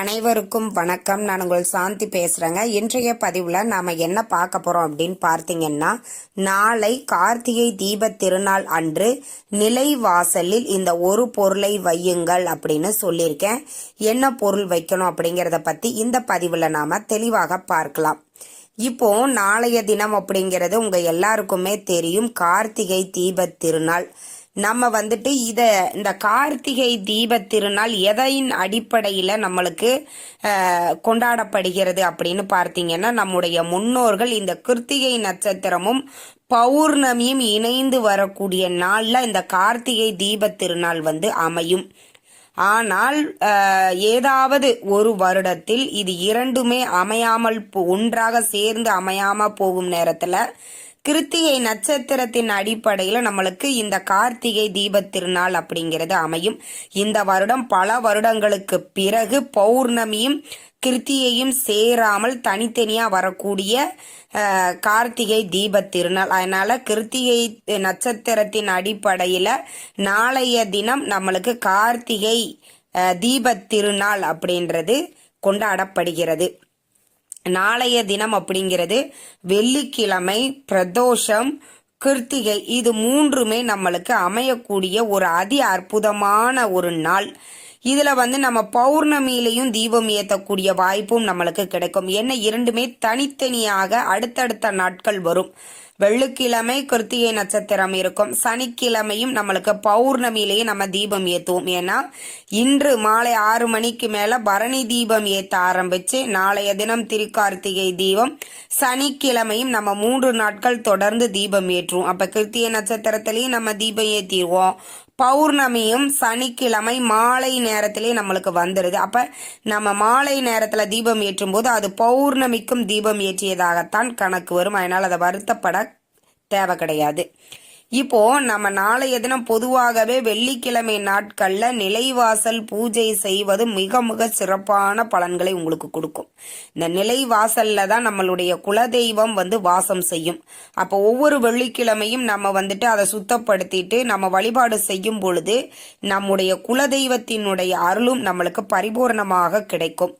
அனைவருக்கும் வணக்கம். நான் உங்கள் சாந்தி பேசுகிறேங்க இன்றைய பதிவில் நாம் என்ன பார்க்க போகிறோம் அப்படின்னு பார்த்தீங்கன்னா நாளை கார்த்திகை தீப திருநாள் அன்று நிலை வாசலில் இந்த ஒரு பொருளை வையுங்கள் அப்படின்னு சொல்லியிருக்கேன். என்ன பொருள் வைக்கணும் அப்படிங்கிறத பற்றி இந்த பதிவில் நாம் தெளிவாக பார்க்கலாம். இப்போ நாளைய தினம் அப்படிங்கிறது உங்கள் எல்லாருக்குமே தெரியும். கார்த்திகை தீப திருநாள். நம்ம வந்துட்டு இதை இந்த கார்த்திகை தீப திருநாள் எதையின் அடிப்படையில் நம்மளுக்கு கொண்டாடப்படுகிறது அப்படின்னு பார்த்தீங்கன்னா நம்முடைய முன்னோர்கள் இந்த கிருத்திகை நட்சத்திரமும் பௌர்ணமியும் இணைந்து வரக்கூடிய நாளில் இந்த கார்த்திகை தீப திருநாள் வந்து அமையும். ஆனால் ஏதாவது ஒரு வருடத்தில் இது இரண்டுமே அமையாமல் போ- ஒன்றாக சேர்ந்து அமையாமல் போகும் நேரத்தில் கிருத்திகை நட்சத்திரத்தின் அடிப்படையில் நம்மளுக்கு இந்த கார்த்திகை தீபத் திருநாள் அப்படிங்கிறது அமையும். இந்த வருடம் பல வருடங்களுக்கு பிறகு பௌர்ணமியும் கிருத்திகையும் சேராமல் தனித்தனியாக வரக்கூடிய கார்த்திகை தீபத் திருநாள். அதனால கிருத்திகை நட்சத்திரத்தின் அடிப்படையில் நாளைய தினம் நம்மளுக்கு கார்த்திகை தீப தீபத் திருநாள் அப்படின்றது கொண்டாடப்படுகிறது. நாளைய தினம் அப்படிங்கிறது வெள்ளிக்கிழமை பிரதோஷம் கிருத்திகை இது மூன்றுமே நம்மளுக்கு அமையக்கூடிய ஒரு அதி அற்புதமான ஒரு நாள். இதுல வந்து நம்ம பௌர்ணமியிலையும் தீபம் ஏற்றக்கூடிய வாய்ப்பும் நம்மளுக்கு கிடைக்கும். என்ன இரண்டுமே தனித்தனியாக அடுத்தடுத்த நாட்கள் வரும். வெள்ளிக்கிழமை கிருத்திகை நட்சத்திரம் இருக்கும். சனிக்கிழமையும் நம்மளுக்கு பௌர்ணமியிலேயே நம்ம தீபம் ஏத்துவோம். ஏன்னா இன்று மாலை ஆறு மணிக்கு மேல பரணி தீபம் ஏத்த ஆரம்பிச்சு நாளைய தினம் திருக்கார்த்திகை தீபம் சனிக்கிழமையும் நம்ம மூன்று நாட்கள் தொடர்ந்து தீபம் ஏற்றுவோம். அப்ப கிருத்திகை நட்சத்திரத்திலையும் நம்ம தீபம் ஏத்திடுவோம். பௌர்ணமியும் சனிக்கிழமை மாலை நேரத்திலே நம்மளுக்கு வந்துடுது அப்போ நம்ம மாலை நேரத்தில் தீபம் ஏற்றும் போது அது பௌர்ணமிக்கும் தீபம் ஏற்றியதாகத்தான் கணக்கு வரும். அதனால் அதை வருத்தப்பட தேவை கிடையாது. இப்போ நம்ம நாளைய தினம் பொதுவாகவே வெள்ளிக்கிழமை நாட்கள்ல நிலைவாசல் பூஜை செய்வது மிக மிக சிறப்பான பலன்களை உங்களுக்கு கொடுக்கும். இந்த நிலைவாசல்ல தான் நம்மளுடைய குலதெய்வம் வந்து வாசம் செய்யும். அப்போ ஒவ்வொரு வெள்ளிக்கிழமையும் நம்ம வந்துட்டு அதை சுத்தப்படுத்திட்டு நம்ம வழிபாடு செய்யும் பொழுது நம்முடைய குலதெய்வத்தினுடைய அருளும் நம்மளுக்கு பரிபூர்ணமாக கிடைக்கும்.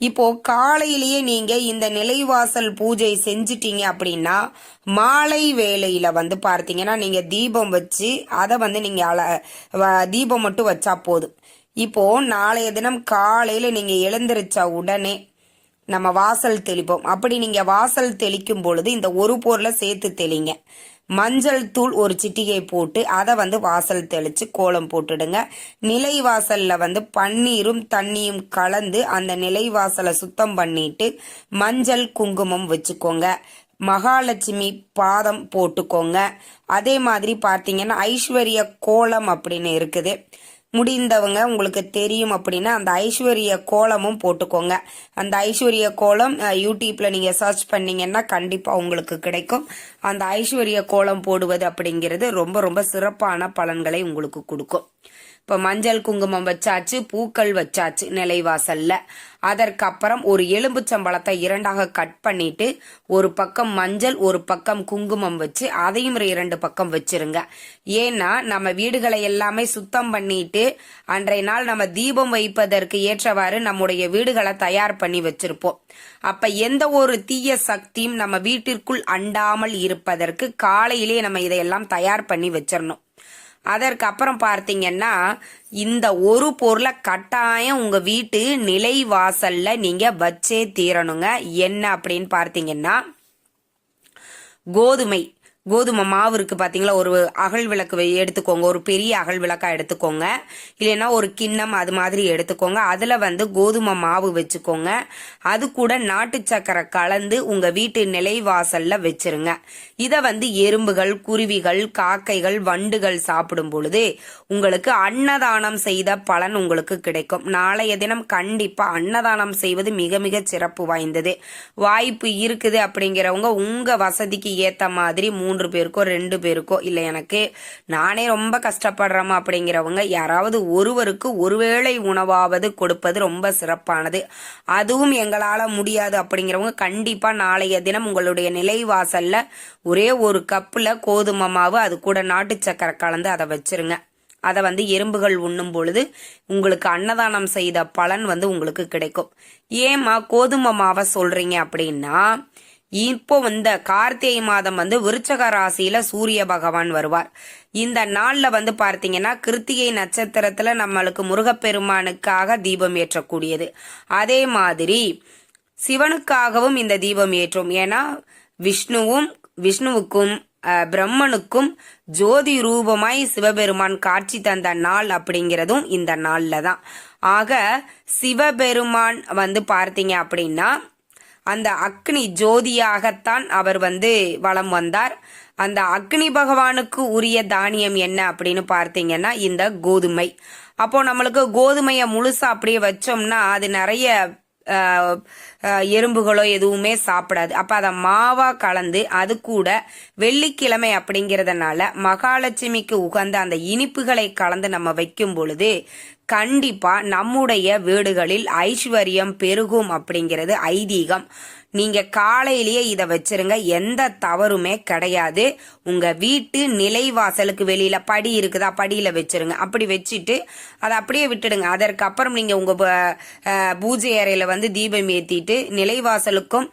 இப்போ காலையிலேயே நீங்க இந்த நிலைவாசல் பூஜை செஞ்சிட்டீங்க அப்படின்னா மாலை வேளையில வந்து பார்த்தீங்கன்னா நீங்க தீபம் வச்சு அதை வந்து நீங்க அல தீபம் மட்டும் வச்சா போதும். இப்போ நாளைய தினம் காலையில நீங்க எழுந்திருச்ச உடனே நம்ம வாசல் தெளிப்போம். அப்படி நீங்கள் வாசல் தெளிக்கும் பொழுது இந்த ஒரு பொருளை சேர்த்து தெளிங்க. மஞ்சள் தூள் ஒரு சிட்டிகை போட்டு அதை வந்து வாசல் தெளித்து கோலம் போட்டுடுங்க. நிலை வாசலில் வந்து பன்னீரும் தண்ணியும் கலந்து அந்த நிலை வாசலை சுத்தம் பண்ணிட்டு மஞ்சள் குங்குமம் வச்சுக்கோங்க. மகாலட்சுமி பாதம் போட்டுக்கோங்க. அதே மாதிரி பார்த்தீங்கன்னா ஐஸ்வர்ய கோலம் அப்படின்னு இருக்குது. முடிந்தவங்க உங்களுக்கு தெரியும் அப்படின்னா அந்த ஐஸ்வர்ய கோலமும் போட்டுக்கோங்க. அந்த ஐஸ்வர்ய கோலம் யூடியூப்பில் யூடியூப்ல நீங்க சர்ச் பண்ணீங்கன்னா கண்டிப்பா உங்களுக்கு கிடைக்கும். அந்த ஐஸ்வர்ய கோலம் போடுவது அப்படிங்கிறது ரொம்ப ரொம்ப சிறப்பான பலன்களை உங்களுக்கு கொடுக்கும். இப்போ மஞ்சள் குங்குமம் வச்சாச்சு பூக்கள் வச்சாச்சு நிலைவாசல்ல. அதற்கப்புறம் ஒரு எலும்புச்சம்பழத்தை இரண்டாக கட் பண்ணிட்டு ஒரு பக்கம் மஞ்சள் ஒரு பக்கம் குங்குமம் வச்சு அதையும் இரண்டு பக்கம் வச்சிருங்க. ஏன்னா நம்ம வீடுகளை எல்லாமே சுத்தம் பண்ணிட்டு அன்றைய நாள் நம்ம தீபம் வைப்பதற்கு ஏற்றவாறு நம்முடைய வீடுகளை தயார் பண்ணி வச்சிருப்போம். அப்ப எந்த ஒரு தீய சக்தியும் நம்ம வீட்டிற்குள் அண்டாமல் இருப்பதற்கு காலையிலேயே நம்ம இதையெல்லாம் தயார் பண்ணி வச்சிடணும் அதற்கப்புறம் பார்த்தீங்கன்னா இந்த ஒரு பொருளை கட்டாயம் உங்கள் வீட்டு நிலை வாசல்ல நீங்கள் வச்சே தீரணுங்க. என்ன அப்படின்னு பார்த்தீங்கன்னா கோதுமை. கோதுமை மாவு இருக்கு பார்த்தீங்களா ஒரு அகல் விளக்கு வை- எடுத்துக்கோங்க. ஒரு பெரிய அகல் விளக்காக எடுத்துக்கோங்க. இல்லைன்னா ஒரு கிண்ணம் அது மாதிரி எடுத்துக்கோங்க. அதில் வந்து கோதுமை மாவு வச்சுக்கோங்க. அது கூட நாட்டு சக்கரை கலந்து உங்கள் வீட்டு நிலைவாசலில் வச்சிருங்க. இதை வந்து எறும்புகள் குருவிகள் காக்கைகள் வண்டுகள் சாப்பிடும் பொழுது உங்களுக்கு அன்னதானம் செய்த பலன் உங்களுக்கு கிடைக்கும். நாளைய தினம் கண்டிப்பாக அன்னதானம் செய்வது மிக மிக சிறப்பு வாய்ந்தது. வாய்ப்பு இருக்குது அப்படிங்கிறவங்க உங்கள் வசதிக்கு ஏற்ற மாதிரி மூணு மூன்று பேருக்கோ ரெண்டு பேருக்கோ இல்லை எனக்கு நானே ரொம்ப கஷ்டப்படுறோமா அப்படிங்கிறவங்க யாராவது ஒருவருக்கு ஒருவேளை உணவாவது கொடுப்பது ரொம்ப சிறப்பானது. அதுவும் எங்களால் முடியாது அப்படிங்கிறவங்க கண்டிப்பாக நாளைய தினம் உங்களுடைய நிலைவாசல்ல ஒரே ஒரு கப்பில் கோதுமை மாவு அது கூட நாட்டு சக்கரை கலந்து அதை வச்சிருங்க. அதை வந்து எறும்புகள் உண்ணும் பொழுது உங்களுக்கு அன்னதானம் செய்த பலன் வந்து உங்களுக்கு கிடைக்கும். ஏம்மா கோதுமை மாவை சொல்றீங்க அப்படின்னா இப்போ இந்த கார்த்திகை மாதம் வந்து விருச்சக ராசியில சூரிய பகவான் வருவார். இந்த நாள்ல வந்து பார்த்தீங்கன்னா கிருத்திகை நட்சத்திரத்துல நம்மளுக்கு முருகப்பெருமானுக்காக தீபம் ஏற்றக்கூடியது. அதே மாதிரி சிவனுக்காகவும் இந்த தீபம் ஏற்றும். ஏன்னா விஷ்ணுவும் விஷ்ணுவுக்கும் பிரம்மனுக்கும் ஜோதி ரூபமாய் சிவபெருமான் காட்சி தந்த நாள் அப்படிங்கிறதும் இந்த நாள்ல தான். ஆக சிவபெருமான் வந்து பார்த்தீங்க அப்படின்னா அந்த அக்னி ஜோதியாகத்தான் அவர் வந்து வலம் வந்தார். அந்த அக்னி பகவானுக்கு உரிய தானியம் என்ன அப்படின்னு பார்த்தீங்கன்னா இந்த கோதுமை. அப்போ நம்மளுக்கு கோதுமையை முழுசா அப்படியே வச்சோம்னா அது நிறைய எறும்புகளோ எதுவுமே சாப்பிடாது. அப்ப அதை மாவா கலந்து அது கூட வெள்ளிக்கிழமை அப்படிங்கிறதுனால மகாலட்சுமிக்கு உகந்த அந்த இனிப்புகளை கலந்து நம்ம வைக்கும் பொழுது கண்டிப்பா நம்முடைய வீடுகளில் ஐஸ்வர்யம் பெருகும் அப்படிங்கிறது ஐதீகம். நீங்க காலையிலேயே இதை வச்சிருங்க. எந்த தவறுமே கிடையாது. உங்க வீட்டு நிலைவாசலுக்கு வெளியில படி இருக்குதா படியில வச்சிருங்க. அப்படி வச்சுட்டு அதை அப்படியே விட்டுடுங்க. அதற்கு அப்புறம் நீங்க உங்க ப- பூஜை அறையில வந்து தீபம் ஏத்திட்டு நிலைவாசலுக்கும்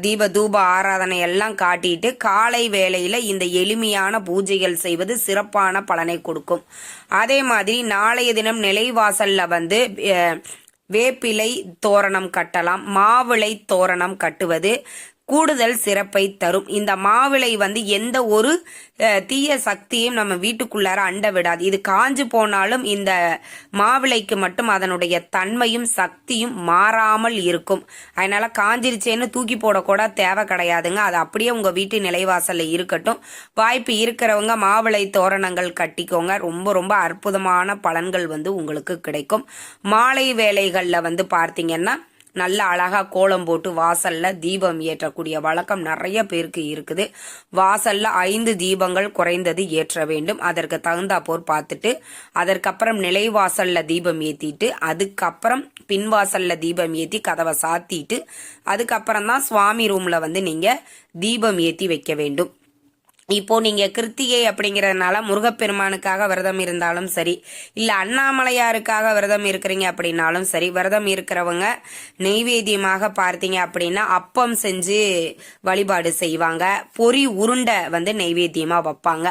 தீப தூப ஆராதனை எல்லாம் காட்டிட்டு காலை வேளையில இந்த எளிமையான பூஜைகள் செய்வது சிறப்பான பலனை கொடுக்கும். அதே மாதிரி நாளைய தினம் நிலைவாசல்ல வந்து வேப்பிலை தோரணம் கட்டலாம் மாவிளை தோரணம் கட்டுவது கூடுதல் சிறப்பை தரும். இந்த மாவிளை வந்து எந்த ஒரு தீய சக்தியும் நம்ம வீட்டுக்குள்ளார அண்ட விடாது. இது காஞ்சு போனாலும் இந்த மாவிளைக்கு மட்டும் அதனுடைய தன்மையும் சக்தியும் மாறாமல் இருக்கும். அதனால காஞ்சிருச்சேன்னு தூக்கி போடக்கூட தேவை கிடையாதுங்க. அது அப்படியே உங்க வீட்டு நிலைவாசல்ல இருக்கட்டும். வாய்ப்பு இருக்கிறவங்க மாவிளை தோரணங்கள் கட்டிக்கோங்க. ரொம்ப ரொம்ப அற்புதமான பலன்கள் வந்து உங்களுக்கு கிடைக்கும். மாலை வேலைகளில் வந்து பார்த்தீங்கன்னா நல்ல அழகா கோலம் போட்டு வாசல்ல தீபம் ஏற்றக்கூடிய வழக்கம் நிறைய பேருக்கு இருக்குது. வாசல்ல ஐந்து தீபங்கள் குறைந்தது ஏற்ற வேண்டும். அதற்கு தகுந்தாப்போர் பார்த்துட்டு அதற்கப்புறம் நிலைவாசல்ல தீபம் ஏத்திட்டு அதுக்கப்புறம் பின்வாசலில் தீபம் ஏத்தி கதவை சாத்திட்டு அதுக்கப்புறம் தான் சுவாமி ரூம்ல வந்து நீங்க தீபம் ஏத்தி வைக்க வேண்டும். இப்போ நீங்க கிருத்திகை அப்படிங்கிறதுனால முருகப்பெருமானுக்காக விரதம் இருந்தாலும் சரி இல்ல அண்ணாமலையாருக்காக விரதம் இருக்கிறீங்க அப்படின்னாலும் சரி விரதம் இருக்கிறவங்க நெய்வேத்தியமாக பார்த்தீங்க அப்படின்னா அப்பம் செஞ்சு வழிபாடு செய்வாங்க. பொரி உருண்டை வந்து நெய்வேத்தியமா வைப்பாங்க.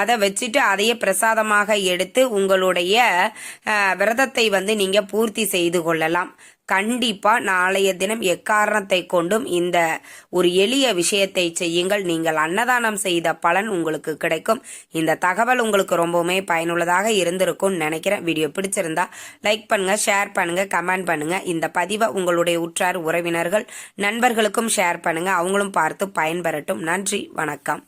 அதை வச்சுட்டு அதையே பிரசாதமாக எடுத்து உங்களுடைய விரதத்தை வந்து நீங்க பூர்த்தி செய்து கொள்ளலாம். கண்டிப்பாக நாளைய தினம் எக்காரணத்தை கொண்டும் இந்த ஒரு எளிய விஷயத்தை செய்யுங்கள். நீங்கள் அன்னதானம் செய்த பலன் உங்களுக்கு கிடைக்கும். இந்த தகவல் உங்களுக்கு ரொம்பவுமே பயனுள்ளதாக இருந்திருக்கும்னு நினைக்கிறேன். வீடியோ பிடிச்சிருந்தா லைக் பண்ணுங்கள் ஷேர் பண்ணுங்கள் கமெண்ட் பண்ணுங்கள் இந்த பதிவை உங்களுடைய உற்றார் உறவினர்கள் நண்பர்களுக்கும் ஷேர் பண்ணுங்கள் அவங்களும் பார்த்து பயன்பெறட்டும். நன்றி வணக்கம்.